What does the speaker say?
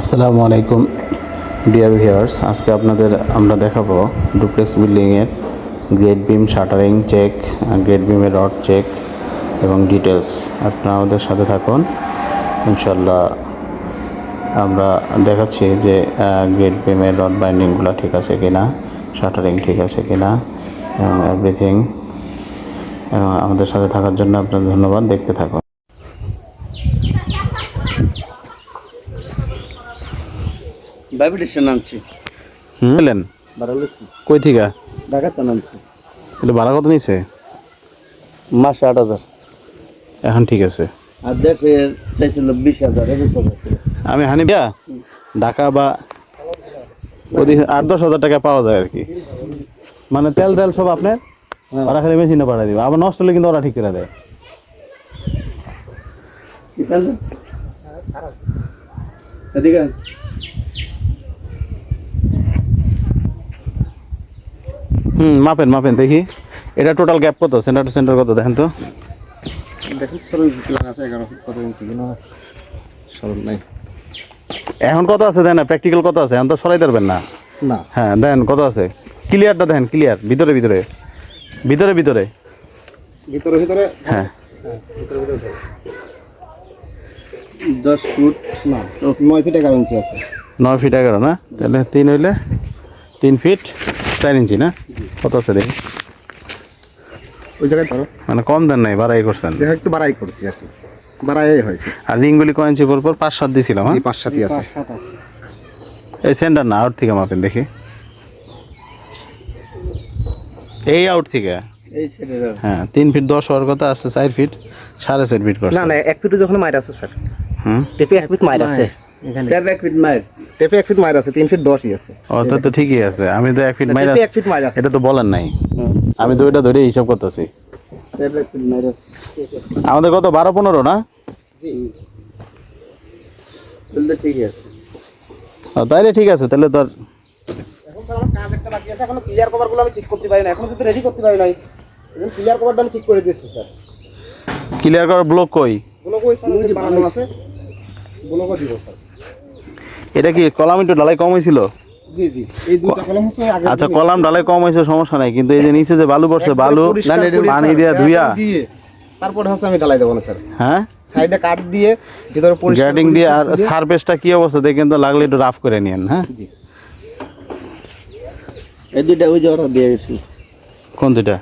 আসসালামু আলাইকুম, dear viewers. আজকে আপনাদের আমরা দেখাবো ডুপ্লেক্স বিল্ডিংয়ের grade beam shuttering check grade বিমের রড চেক এবং ডিটেলস আপনারা আমাদের সাথে থাকুন। ইনশাল্লাহ আমরা দেখাচ্ছি যে গ্রেড বিমের রড বাইন্ডিংগুলো ঠিক আছে কিনা শাটারিং ঠিক আছে কিনা এবং এভরিথিং আমাদের সাথে থাকার জন্য আপনাদের ধন্যবাদ। দেখতে থাকুন। ডায়াবেটিসের নামছি হুম? এলেন বাড়ালো কই থেকে? ঢাকাতে নামছি এটা ভাড়া কত নিছে? মাসে আট হাজার। এখন ঠিক আছে। আর দেশে চাইছিল বিশ হাজার আমি হানি বিয়া ঢাকা বা ওদিকে আট দশ হাজার টাকা পাওয়া যায় আর কি। মানে তেল তেল সব আপনার? ভাড়া খালি মেশিনে পাঠিয়ে দিবে। আবার নষ্ট হলে কিন্তু ওরা ঠিক করে দেয়। এদিকে হুম মাপেন মাপেন দেখি। এটা টোটাল গ্যাপ কত? সেন্টার টু সেন্টার কত? দেখেন তো। এখন কত আছে দেন? প্র্যাকটিক্যাল কত আছে? এখন তো সরাই পারবেন না। না। হ্যাঁ দেন কত আছে? ক্লিয়ারটা দেখেন ক্লিয়ার ভিতরে ভিতরে। ভিতরে ভিতরে। ভিতরে ভিতরে? হ্যাঁ। দশ ফুট না নয় ফিট এগারো ইঞ্চি আছে। নয় ফিট এগারো না? তাহলে তিন হইলে তিন ফিট চার ইঞ্চি না? কত আছে দেখি ওই জায়গায় ধরো। মানে কম দেন নাই বাড়াই করছেন? একটু বাড়াই করছি আর কি। বাড়াই হয়েছে। আর রিংগুলি কয় ইঞ্চি পর পর পাঁচ সাত দিয়েছিলাম হ্যাঁ? পাঁচ সাতই আছে। এই সেন্টার না আউট থেকে মাপেন দেখি। এই আউট থেকে? এই হ্যাঁ তিন ফিট দশ হওয়ার কথা আছে চার ফিট সাড়ে চার ফিট করছে। না না এক ফিটে যখন মাইর আছে স্যার। হুম? টেপে এক ফিট মাইর আছে। এখানে। ট্যাপ এক ফিট মায়ের টেপে এক ফিট মাইর আছে তিন ফিট দশই আছে। ও তো তো ঠিকই আছে। আমি তো এক ফিট মাইরা এক ফিট মাইর আছে। এটা তো বলেন নাই। আমি তো ওইটা ধরে হিসাব করতেছি। আমাদের কত? বারো পনেরো না? ঠিকই আছে। তাইলে ঠিক আছে তাহলে তো এখন স্যার কাজ একটা বাকি আছে এখনও ক্লিয়ার কভারগুলো আমি ঠিক করতে পারি না এখনও যদি রেডি করতে পারি নাই এখন ক্লিয়ার কভারটা আমি ঠিক করে দিচ্ছি স্যার। ক্লিয়ার করার ব্লক কই? ব্লক ওই স্যার ওই যে বানানো আছে। ব্লকও দিব স্যার। এটা কি কলাম একটু ঢালাই কম হয়েছিল? আচ্ছা কলাম ঢালাই কম হয়েছে সমস্যা নাই। কিন্তু এই যে নিচে যে বালু পড়ছে বালু পানি দিয়া ধুইয়া। দিয়ে তারপরে হচ্ছে আমি ঢালাই দেবো না স্যার। হ্যাঁ? সাইডে কাট দিয়ে ভিতরে পরিষ্কার দিয়ে আর সারফেসটা কি অবস্থা? দেখেন তো লাগলে একটু রাফ করে হ্যাঁ? জি। এই দুইটা ওই যে ওরা দিয়ে গেছিল। কোন দুইটা?